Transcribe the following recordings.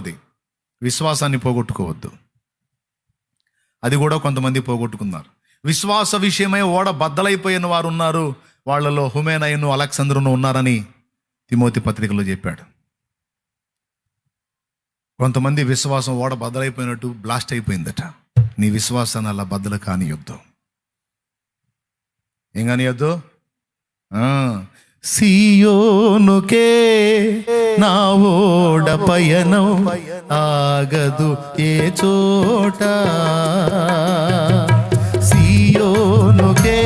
రెండవది విశ్వాసాన్ని పోగొట్టుకోవద్దు. అది కూడా కొంతమంది పోగొట్టుకున్నారు. విశ్వాస విషయమై ఓడ బద్దలైపోయిన వారు ఉన్నారు. వాళ్ళలో హుమేనయ్యను అలెక్సాంద్రును ఉన్నారని తిమోతి పత్రికలో చెప్పాడు. కొంతమంది విశ్వాసం ఓడ బద్దలైపోయినట్టు బ్లాస్ట్ అయిపోయిందట. నీ విశ్వాసాన్ని అలా బద్దలు కానియొద్దు. ఏం కానియొద్దు? సీయోనుకే నా ఓడ పయనం ఆగదు ఏ చోట. సీయోనుకే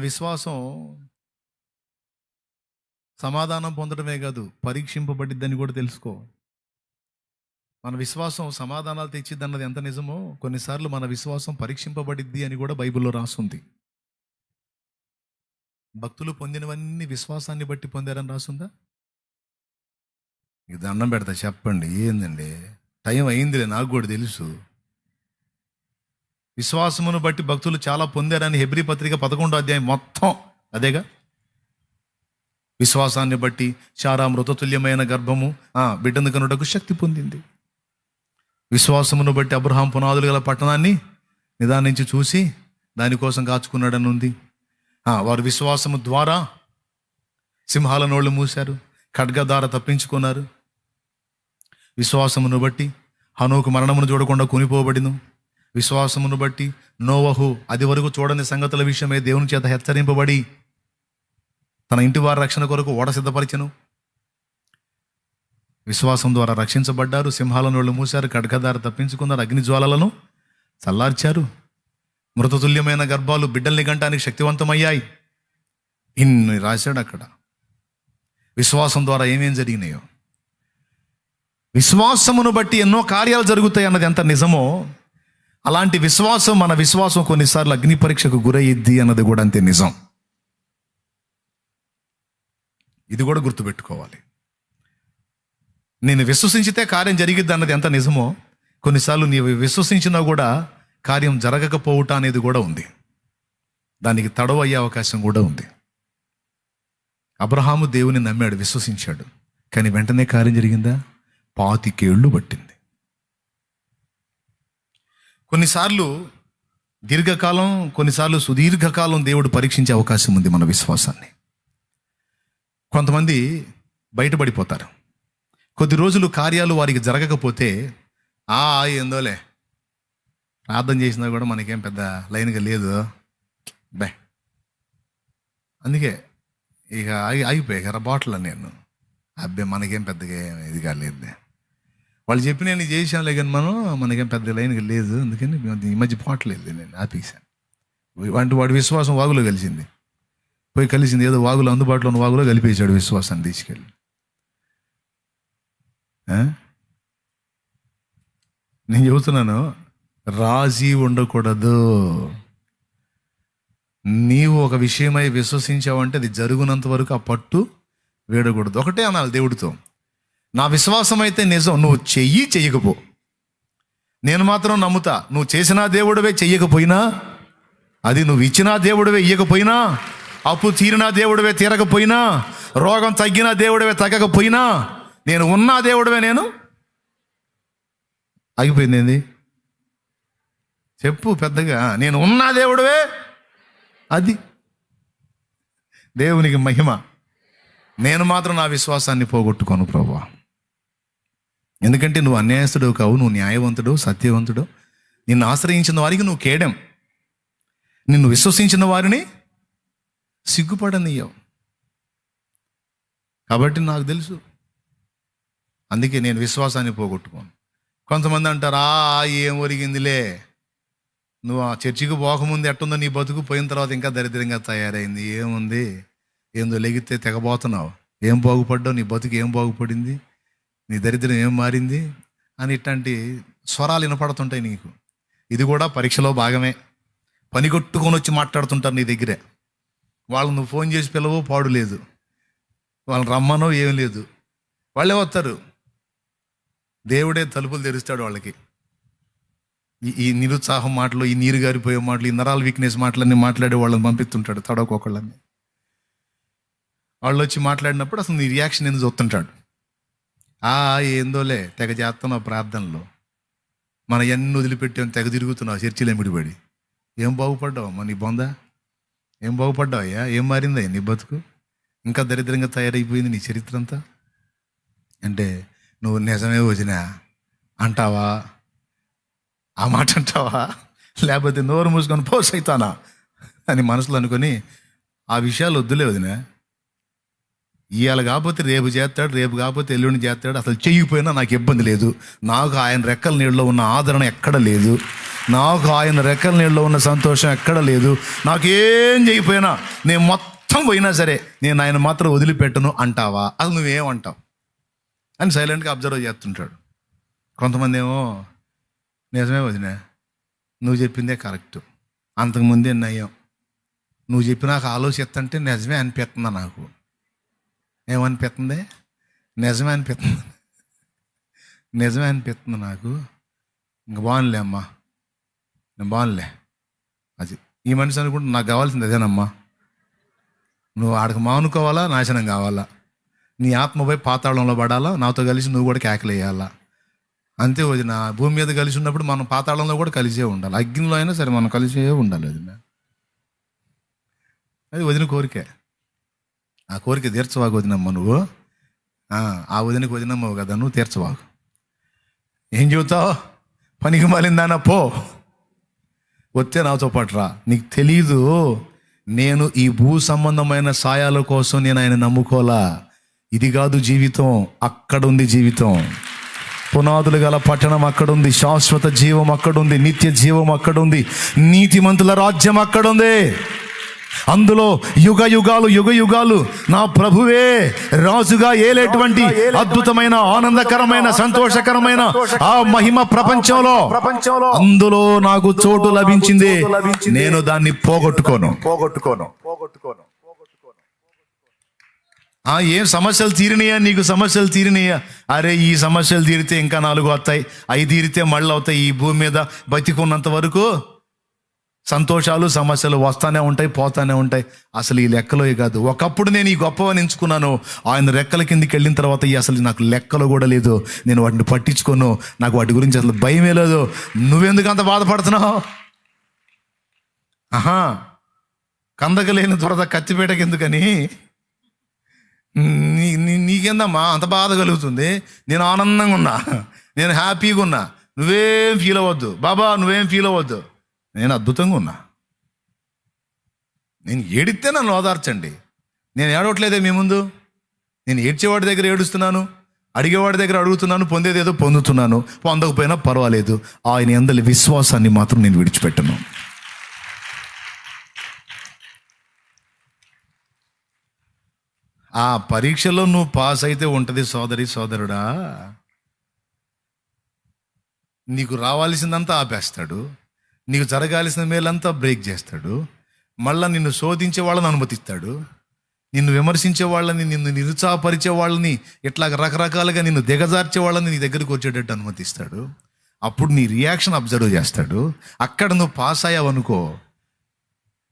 విశ్వాసం సమాధానం పొందడమే కాదు పరీక్షింపబడిద్దని కూడా తెలుసుకో. మన విశ్వాసం సమాధానాలు తెచ్చిద్ది అన్నది ఎంత నిజమో కొన్నిసార్లు మన విశ్వాసం పరీక్షింపబడిద్ది అని కూడా బైబిల్లో రాసుంది. భక్తులు పొందినవన్నీ విశ్వాసాన్ని బట్టి పొందారని రాసుందా? ఇది అన్నం పెడతా చెప్పండి ఏందండి? టైం అయిందిలే నాకు కూడా తెలుసు. విశ్వాసమును బట్టి భక్తులు చాలా పొందారని హెబ్రి పత్రిక పదకొండో అధ్యాయం మొత్తం అదేగా? విశ్వాసాన్ని బట్టి చారా మృతతుల్యమైన గర్భము ఆ బిడ్డను కనుటకు శక్తి పొందింది. విశ్వాసమును బట్టి అబ్రహాం పునాదులు గల పట్టణాన్ని నిదానించి చూసి దానికోసం కాచుకున్నాడని ఉంది. ఆ, వారు విశ్వాసము ద్వారా సింహాల నోళ్ళు మూశారు ఖడ్గధార తప్పించుకున్నారు. విశ్వాసమును బట్టి హనోకు మరణమును చూడకుండా కొనిపోబడిను. విశ్వాసమును బట్టి నోవహు అది వరకు చూడని సంగతుల విషయమే దేవుని చేత హెచ్చరింపబడి తన ఇంటి వారి రక్షణ కొరకు ఓడ సిద్ధపరిచెను. విశ్వాసం ద్వారా రక్షించబడ్డారు. సింహాలను వాళ్ళు మూశారు. ఖడ్గదారు తప్పించుకున్నారు. అగ్ని జ్వాలలను చల్లార్చారు. మృతతుల్యమైన గర్భాలు బిడ్డల్ని గంటానికి శక్తివంతమయ్యాయి. ఇన్ని రాశాడు అక్కడ. విశ్వాసం ద్వారా ఏమేం జరిగినాయో. విశ్వాసమును బట్టి ఎన్నో కార్యాలు జరుగుతాయి అన్నది ఎంత నిజమో అలాంటి విశ్వాసం మన విశ్వాసం కొన్నిసార్లు అగ్ని పరీక్షకు గురయ్యిద్ది అన్నది కూడా అంతే నిజం. ఇది కూడా గుర్తుపెట్టుకోవాలి. నేను విశ్వసించితే కార్యం జరిగిద్ది అన్నది ఎంత నిజమో కొన్నిసార్లు నీవు విశ్వసించినా కూడా కార్యం జరగకపోవుట అనేది కూడా ఉంది. దానికి తడవ అయ్యే అవకాశం కూడా ఉంది. అబ్రహాము దేవుని నమ్మాడు విశ్వసించాడు. కానీ వెంటనే కార్యం జరిగిందా? పాతికేళ్ళు పట్టింది. కొన్నిసార్లు దీర్ఘకాలం కొన్నిసార్లు సుదీర్ఘకాలం దేవుడు పరీక్షించే అవకాశం ఉంది మన విశ్వాసాన్ని. కొంతమంది బయటపడిపోతారు. కొద్ది రోజులు కార్యాలు వారికి జరగకపోతే ఆ ఏందోలే. ప్రార్థన చేసినా కూడా మనకేం పెద్ద లైన్గా లేదు. బే. అందుకే ఇక ఆగి ఆగిపోయాయి కదా బాటిల్ నేను అబ్బే మనకేం పెద్దగా ఏం ఇది కాలేదు వాళ్ళు చెప్పి నేను చేసాంలే కానీ మనం మనకేం పెద్ద లైన్ లేదు. అందుకని ఈ మధ్య పోవట్లేదు నేను ఆపేసాను అంటే వాడి విశ్వాసం వాగులో కలిసింది. పోయి కలిసింది ఏదో వాగులో అందుబాటులో ఉన్న వాగులో కలిపేశాడు విశ్వాసాన్ని తీసుకెళ్ళి. నేను చెబుతున్నాను రాజీ ఉండకూడదు. నీవు ఒక విషయమై విశ్వసించావంటే అది జరుగునంత వరకు ఆ పట్టు వేడకూడదు. ఒకటే అనాలి దేవుడితో. నా విశ్వాసం అయితే నిజం నువ్వు చెయ్యి చెయ్యకపో. నేను మాత్రం నమ్ముతా నువ్వు చేసినా దేవుడివే చెయ్యకపోయినా అది నువ్వు ఇచ్చినా దేవుడివే ఇయ్యకపోయినా అప్పు తీరినా దేవుడివే తీరకపోయినా రోగం తగ్గినా దేవుడివే తగ్గకపోయినా నేను ఉన్నా దేవుడివే నేను. ఆగిపోయింది ఏంది? చెప్పు పెద్దగా నేను ఉన్నా దేవుడివే అది. దేవునికి మహిమ. నేను మాత్రం నా విశ్వాసాన్ని పోగొట్టుకోను ప్రభా. ఎందుకంటే నువ్వు అన్యాయస్తుడు కావు నువ్వు న్యాయవంతుడు సత్యవంతుడు నిన్ను ఆశ్రయించిన వారికి నువ్వు కేడం? నిన్ను విశ్వసించిన వారిని సిగ్గుపడనీయవు. కాబట్టి నాకు తెలుసు. అందుకే నేను విశ్వాసాన్ని పోగొట్టుకోను. కొంతమంది అంటారు ఆ ఏం ఒరిగిందిలే. నువ్వు ఆ చర్చికి పోకముందు ఎట్టుందో నీ బతుకు పోయిన తర్వాత ఇంకా దరిద్రంగా తయారైంది. ఏముంది? ఏందో లెగితే తెగబోతున్నావు. ఏం బాగుపడ్డావు? నీ బతుకు ఏం బాగుపడింది? నీ దరిద్రం ఏం మారింది? అని ఇట్లాంటి స్వరాలు వినపడుతుంటాయి నీకు. ఇది కూడా పరీక్షలో భాగమే. పని కొట్టుకొని వచ్చి మాట్లాడుతుంటారు నీ దగ్గరే. వాళ్ళు నువ్వు ఫోన్ చేసి పిలవో పాడు లేదు. వాళ్ళని రమ్మనో ఏం లేదు. వాళ్ళే వస్తారు. దేవుడే తలుపులు తెరుస్తాడు వాళ్ళకి. ఈ- ఈ నిరుత్సాహం మాటలు ఈ నీరు గారిపోయే మాటలు ఈ నరాల వీక్నెస్ మాటలన్నీ మాట్లాడే వాళ్ళని పంపిస్తుంటాడు తడవకొకళ్ళని. వాళ్ళు వచ్చి మాట్లాడినప్పుడు అసలు నీ రియాక్షన్ ఎందుకు చూస్తుంటాడు. ఆ ఏందోలే తెగ చేస్తున్నావు ప్రార్థనలో. మన ఎన్ని వదిలిపెట్టాం తెగ తిరుగుతున్నావు చర్చిలో ఎమిడిపడి ఏం బాగుపడ్డావు మన నీ బొందా? ఏం బాగుపడ్డావు అయ్యా? ఏం మారిందా నీ బతుకు? ఇంకా దరిద్రంగా తయారైపోయింది నీ చరిత్ర అంతా? అంటే నువ్వు నిజమే వదినా అంటావా? ఆ మాట అంటావా? లేకపోతే నోరు మూసుకొని పోస్ అవుతానా అని మనసులో అనుకొని ఆ విషయాలు వద్దులే వదినా. ఇవాళ కాకపోతే రేపు చేస్తాడు రేపు కాకపోతే ఎల్లుండి చేస్తాడు. అసలు చెయ్యిపోయినా నాకు ఇబ్బంది లేదు. నాకు ఆయన రెక్కల నీళ్ళలో ఉన్న ఆదరణ ఎక్కడ లేదు. నాకు ఆయన రెక్కల నీళ్ళలో ఉన్న సంతోషం ఎక్కడ లేదు. నాకేం చేయకపోయినా నేను మొత్తం పోయినా సరే నేను ఆయన మాత్రం వదిలిపెట్టను అంటావా? అసలు నువ్వేమంటావు అని సైలెంట్గా అబ్జర్వ్ చేస్తుంటాడు. కొంతమంది ఏమో నిజమే వదినా నువ్వు చెప్పిందే కరెక్ట్. అంతకుముందే నయం. నువ్వు చెప్పి నాకు ఆలోచిస్తుంటే నిజమే అనిపిస్తుందా నాకు? ఏమనిపిస్తుంది? నిజమే అనిపిస్తుంది. నిజమే అనిపిస్తుంది నాకు. ఇంక బాగుండలే అమ్మా. నేను బాగుండలే అది ఈ మనిషి అనుకుంటే నాకు కావాల్సింది అదేనమ్మా. నువ్వు ఆడకు మానుకోవాలా నాశనం కావాలా? నీ ఆత్మపై పాతాళంలో పడాలా నాతో కలిసి నువ్వు కూడా కేకలేయాలా అంతే వదిన భూమి మీద కలిసి ఉన్నప్పుడు మనం పాతాళంలో కూడా కలిసే ఉండాలి. అగ్నిలో అయినా సరే మనం కలిసే ఉండాలి వదిన. అది వదిన కోరికే. ఆ కోరిక తీర్చవాగు వదినమ్మ నువ్వు. ఆ, వదినకి వదినమ్మవు కదా నువ్వు తీర్చవాగు ఏం చెబుతావు? పనికి మాలిందానా పో. వస్తే నాతో పాటు రా. నీకు తెలీదు నేను ఈ భూ సంబంధమైన సాయాల కోసం నేను ఆయన నమ్ముకోలా ఇది కాదు జీవితం అక్కడుంది జీవితం. పునాదులు గల పట్టణం అక్కడుంది శాశ్వత జీవం అక్కడుంది నిత్య జీవం అక్కడుంది నీతిమంతుల రాజ్యం అక్కడుంది. అందులో యుగ యుగాలు యుగ యుగాలు. నా ప్రభువే రాజుగా ఏలేటువంటి అద్భుతమైన ఆనందకరమైన సంతోషకరమైన ఆ మహిమ ప్రపంచంలో. ప్రపంచంలో. అందులో నాకు చోటు లభించింది. నేను దాన్ని పోగొట్టుకోను. పోగొట్టుకోను. పోగొట్టుకోను. ఆ ఏం సమస్యలు తీరినాయా నీకు సమస్యలు తీరినాయా అరే ఈ సమస్యలు తీరితే ఇంకా నాలుగు వస్తాయి అవి తీరితే మళ్ళీ అవుతాయి ఈ భూమి మీద బతికున్నంత వరకు. సంతోషాలు సమస్యలు వస్తానే ఉంటాయి పోతానే ఉంటాయి. అసలు ఈ లెక్కలో కాదు. ఒకప్పుడు నేను ఈ గొప్పవని ఎంచుకున్నాను. ఆయన రెక్కల కిందికి వెళ్ళిన తర్వాత అసలు నాకు లెక్కలు కూడా లేదు. నేను వాటిని పట్టించుకోను. నాకు వాటి గురించి అసలు భయమే లేదు. నువ్వెందుకు అంత బాధపడుతున్నావు? ఆహా. కందకలేని దురద కత్తిపేటకి ఎందుకని? నీ- నీకేందమ్మా? అంత బాధ కలుగుతుంది. నేను ఆనందంగా ఉన్నా. నేను హ్యాపీగా ఉన్నా. నువ్వేం ఫీల్ అవ్వద్దు. బాబా నువ్వేం ఫీల్ అవ్వద్దు. నేను అద్భుతంగా ఉన్నా. నేను ఏడితే నన్ను ఓదార్చండి. నేను ఏడవట్లేదే మీ ముందు? నేను ఏడ్చేవాడి దగ్గర ఏడుస్తున్నాను అడిగేవాడి దగ్గర అడుగుతున్నాను పొందేది ఏదో పొందుతున్నాను. పొందకపోయినా పర్వాలేదు. ఆయన అందరి విశ్వాసాన్ని మాత్రం నేను విడిచిపెట్టను. ఆ పరీక్షలో నువ్వు పాస్ అయితే ఉంటుంది సోదరి సోదరుడా. నీకు రావాల్సిందంతా ఆపేస్తాడు. నీకు జరగాల్సిన మేలంతా బ్రేక్ చేస్తాడు. మళ్ళా నిన్ను శోధించే వాళ్ళని అనుమతిస్తాడు. నిన్ను విమర్శించే వాళ్ళని నిన్ను నిరుత్సాహపరిచే వాళ్ళని ఇట్లా రకరకాలుగా నిన్ను దిగజార్చే వాళ్ళని నీ దగ్గరికి వచ్చేటట్టు అనుమతిస్తాడు. అప్పుడు నీ రియాక్షన్ అబ్జర్వ్ చేస్తాడు. అక్కడ నువ్వు పాస్ అయ్యావనుకో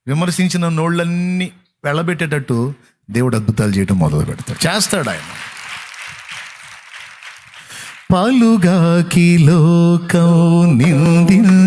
విమర్శించిన నోళ్ళన్నీ వెళ్ళబెట్టేటట్టు దేవుడు అద్భుతాలు చేయటం మొదలు పెడతాడు. చేస్తాడు ఆయన. పాలుగాకి లోకం నిందిన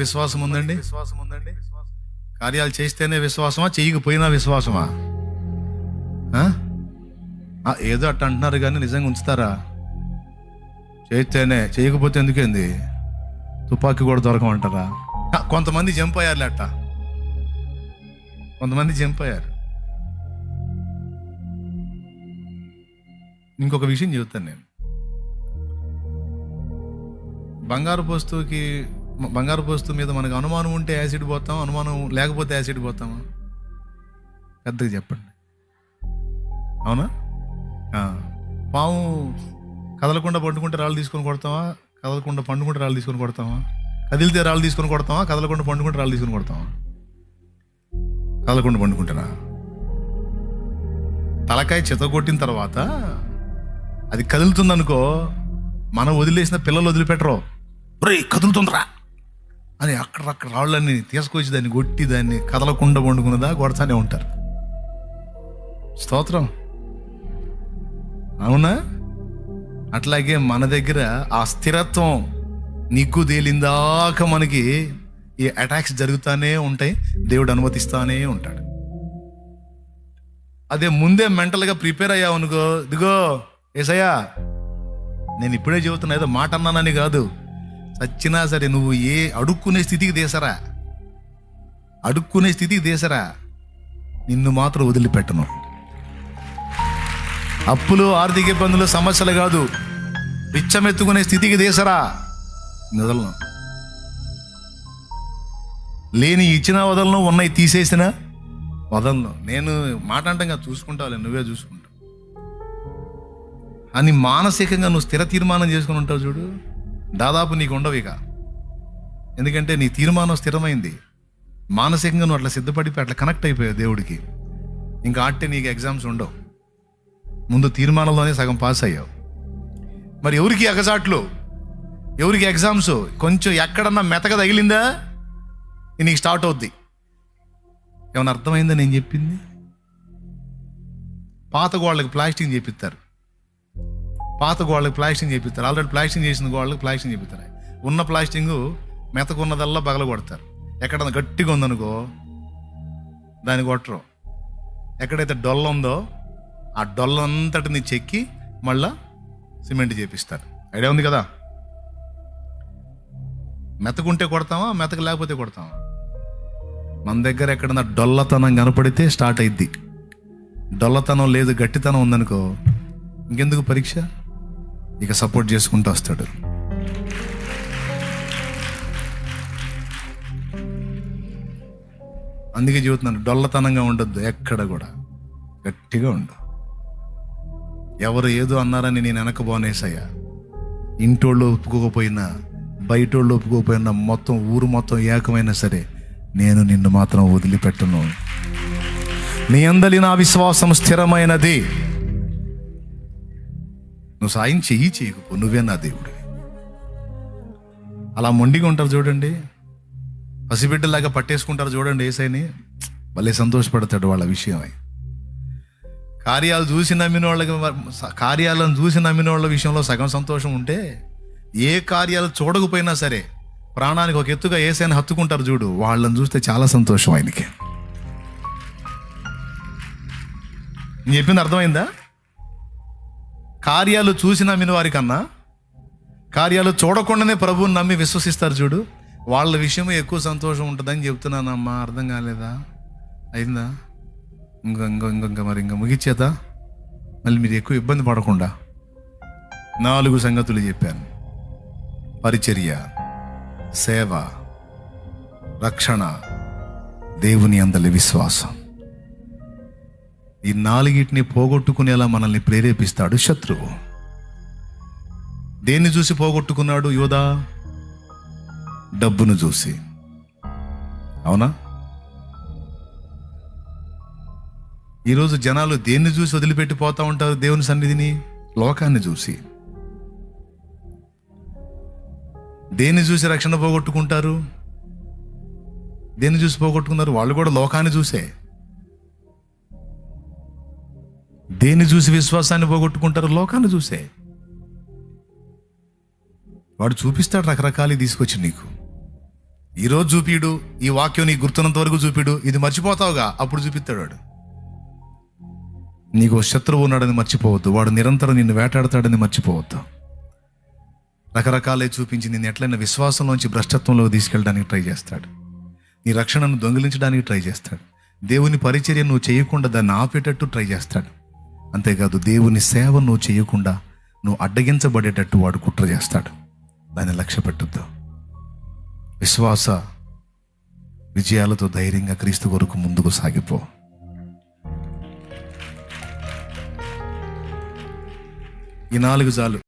విశ్వాసం ఉందండి విశ్వాసం ఉందండి కార్యాలు చేస్తేనే విశ్వాసమా? చేయకపోయినా విశ్వాసమా? ఏదో అట్ట అంటున్నారు కానీ నిజంగా ఉంచుతారా? చేస్తేనే చేయకపోతే ఎందుకేంది? తుపాకీ కూడా దొరకమంటారా? కొంతమంది జంప్ అయ్యారులే అట్ట. కొంతమంది జంప్ అయ్యారు ఇంకొక విషయం చెబుతాను నేను. బంగారు వస్తువుకి బంగారు వస్తువు మీద మనకు అనుమానం ఉంటే యాసిడ్ పోతాం అనుమానం లేకపోతే యాసిడ్ పోతామా? పెద్దగా చెప్పండి. అవునా? పాము కదలకుండా పండుకుంటే రాళ్ళు తీసుకొని కొడతామా కదలకుండా పండుకుంటే రాళ్ళు తీసుకొని కొడతామా కదిలితే రాళ్ళు తీసుకొని కొడతామా కదలకుండా పండుకుంటే రాళ్ళు తీసుకొని కొడతామా కదలకుండా పండుకుంటారా తలకాయ చెతగొట్టిన తర్వాత అది కదులుతుందనుకో మనం వదిలేసిన పిల్లలు వదిలిపెట్టరు. రే కదులుతుందిరా. అని అక్కడక్కడ రాళ్ళని తీసుకొచ్చి దాన్ని కొట్టి దాన్ని కదలకుండా వండుకున్నదా కొడతానే ఉంటారు. స్తోత్రం. అవునా? అట్లాగే మన దగ్గర ఆ స్థిరత్వం నిగ్గు తేలిందాక మనకి ఈ అటాక్స్ జరుగుతానే ఉంటాయి దేవుడు అనుమతిస్తానే ఉంటాడు. అదే ముందే మెంటల్గా ప్రిపేర్ అయ్యావు అనుకో ఇదిగో ఏసయ్యా నేను ఇప్పుడే చెబుతున్నా ఏదో మాట అన్నానని కాదు. చచ్చినా సరే నువ్వు ఏ అడుక్కునే స్థితికి దేశరా? అడుక్కునే స్థితికి దేశరా? నిన్ను మాత్రం వదిలిపెట్టను. అప్పులు ఆర్థిక ఇబ్బందులు సమస్యలు కాదు. పిచ్చమెత్తుకునే స్థితికి దేశరా? వదలను. లేని ఇచ్చిన వదలను ఉన్నాయి తీసేసిన వదలను. నేను మాట అంటంగా చూసుకుంటావులే నువ్వే చూసుకుంటావు. అని మానసికంగా నువ్వు స్థిర తీర్మానం చేసుకుని ఉంటావు చూడు. దాదాపు నీకు ఉండవు ఇక. ఎందుకంటే నీ తీర్మానం స్థిరమైంది. మానసికంగా నువ్వు అట్లా సిద్ధపడిపోయి అట్లా కనెక్ట్ అయిపోయావు దేవుడికి. ఇంకా ఆటే నీకు ఎగ్జామ్స్ ఉండవు. ముందు తీర్మానంలోనే సగం పాస్ అయ్యావు. మరి ఎవరికి ఎగసాట్లు? ఎవరికి ఎగ్జామ్స్ కొంచెం ఎక్కడన్నా మెతక తగిలిందా? నీకు స్టార్ట్ అవుద్ది. ఏమైనా అర్థమైందా నేను చెప్పింది? పాత గోళ్ళకి ప్లాస్టింగ్ చేపిస్తారు. పాత గోళ్ళకి ప్లాస్టింగ్ చేపిస్తారు. ఆల్రెడీ ప్లాస్టింగ్ చేసిన గోళ్ళకి ప్లాస్టింగ్ చేపిస్తారు. ఉన్న ప్లాస్టింగ్ మెతకున్నదల్లా బగల కొడతారు ఎక్కడన్నా గట్టిగా ఉందనుకో దాన్ని కొట్టరు. ఎక్కడైతే డొల్ల ఉందో ఆ డొల్లంతటిని చెక్కి మళ్ళా సిమెంట్ చేపిస్తారు. ఐడియా ఉంది కదా? మెతకుంటే కొడతామా మెతక లేకపోతే కొడతామా? మన దగ్గర ఎక్కడన్నా డొల్లతనం కనపడితే స్టార్ట్ అయింది డొల్లతనం లేదు గట్టితనం ఉందనుకో ఇంకెందుకు పరీక్ష? ఇక సపోర్ట్ చేసుకుంటూ వస్తాడు. అందుకే చెబుతున్నాను డొల్లతనంగా ఉండొద్దు ఎక్కడ కూడా. గట్టిగా ఉండు. ఎవరు ఏదో అన్నారని నేను వెనకబోనేసయ్యా ఇంటోళ్ళు ఒప్పుకోకపోయినా బయటోళ్ళు ఒప్పుకోకపోయినా మొత్తం ఊరు మొత్తం ఏకమైనా సరే నేను నిన్ను మాత్రం వదిలిపెట్టను. నీ అందలి నా విశ్వాసం స్థిరమైనది. నువ్వు సాయం చెయ్యి చేయకపో నువ్వే నా దేవుడు అలా మొండిగా ఉంటారు చూడండి. పసిబిడ్డలాగా పట్టేసుకుంటారు చూడండి ఏసైని. భలే సంతోషపడతాడు వాళ్ళ విషయమై. కార్యాలు చూసి నమ్మిన వాళ్ళకి కార్యాలను చూసి నమ్మిన వాళ్ళ విషయంలో సగం సంతోషం ఉంటే ఏ కార్యాలు చూడకపోయినా సరే ప్రాణానికి ఒక ఎత్తుగా ఏసైనా హత్తుకుంటారు చూడు. వాళ్ళని చూస్తే చాలా సంతోషం ఆయనకి. నేను చెప్పింది అర్థమైందా? కార్యాలు చూసి నమ్మిన వారికన్నా కార్యాలు చూడకుండానే ప్రభువుని నమ్మి విశ్వసిస్తారు చూడు. వాళ్ళ విషయం ఎక్కువ సంతోషం ఉంటుందని చెప్తున్నానమ్మా. అర్థం కాలేదా? అయిందా? ఇంకో ఇంకో ఇంకో ఇంకా మరి ఇంకా ముగిచ్చేదా? మళ్ళీ మీరు ఎక్కువ ఇబ్బంది పడకుండా నాలుగు సంగతులు చెప్పాను. పరిచర్య సేవ రక్షణ దేవుని అందలి విశ్వాసం. ఈ నాలుగిటిని పోగొట్టుకునేలా మనల్ని ప్రేరేపిస్తాడు శత్రువు. దేన్ని చూసి పోగొట్టుకున్నాడు యోధా? డబ్బును చూసి. అవునా? ఈరోజు జనాలు దేన్ని చూసి వదిలిపెట్టి పోతా ఉంటారు దేవుని సన్నిధిని? లోకాన్ని చూసి. దేన్ని చూసి రక్షణ పోగొట్టుకుంటారు? దేన్ని చూసి పోగొట్టుకున్నారు? వాళ్ళు కూడా లోకాన్ని చూసే. దేన్ని చూసి విశ్వాసాన్ని పోగొట్టుకుంటారు లోకాన్ని చూసే. వాడు చూపిస్తాడు రకరకాలు తీసుకొచ్చి నీకు. ఈరోజు చూపిడు ఈ వాక్యం నీకు గుర్తున్నంత వరకు చూపిడు ఇది మర్చిపోతావుగా అప్పుడు చూపిస్తాడు వాడు. నీకు ఓ శత్రువు ఉన్నాడని మర్చిపోవద్దు వాడు నిరంతరం నిన్ను వేటాడతాడని మర్చిపోవద్దు. రకరకాలే చూపించి నిన్ను ఎట్లయినా విశ్వాసంలోంచి భ్రష్టత్వంలోకి తీసుకెళ్ళడానికి ట్రై చేస్తాడు. నీ రక్షణను దొంగిలించడానికి ట్రై చేస్తాడు. దేవుని పరిచర్య నువ్వు చేయకుండా దాన్ని ఆపేటట్టు ట్రై చేస్తాడు. అంతేకాదు దేవుని సేవ నువ్వు చేయకుండా నువ్వు అడ్డగించబడేటట్టు వాడు కుట్ర చేస్తాడు. దాన్ని లక్ష్య పెట్టద్దు. విశ్వాస విజయాలతో ధైర్యంగా క్రీస్తు కొరకు ముందుకు సాగిపో. ఈ నాలుగు చాలు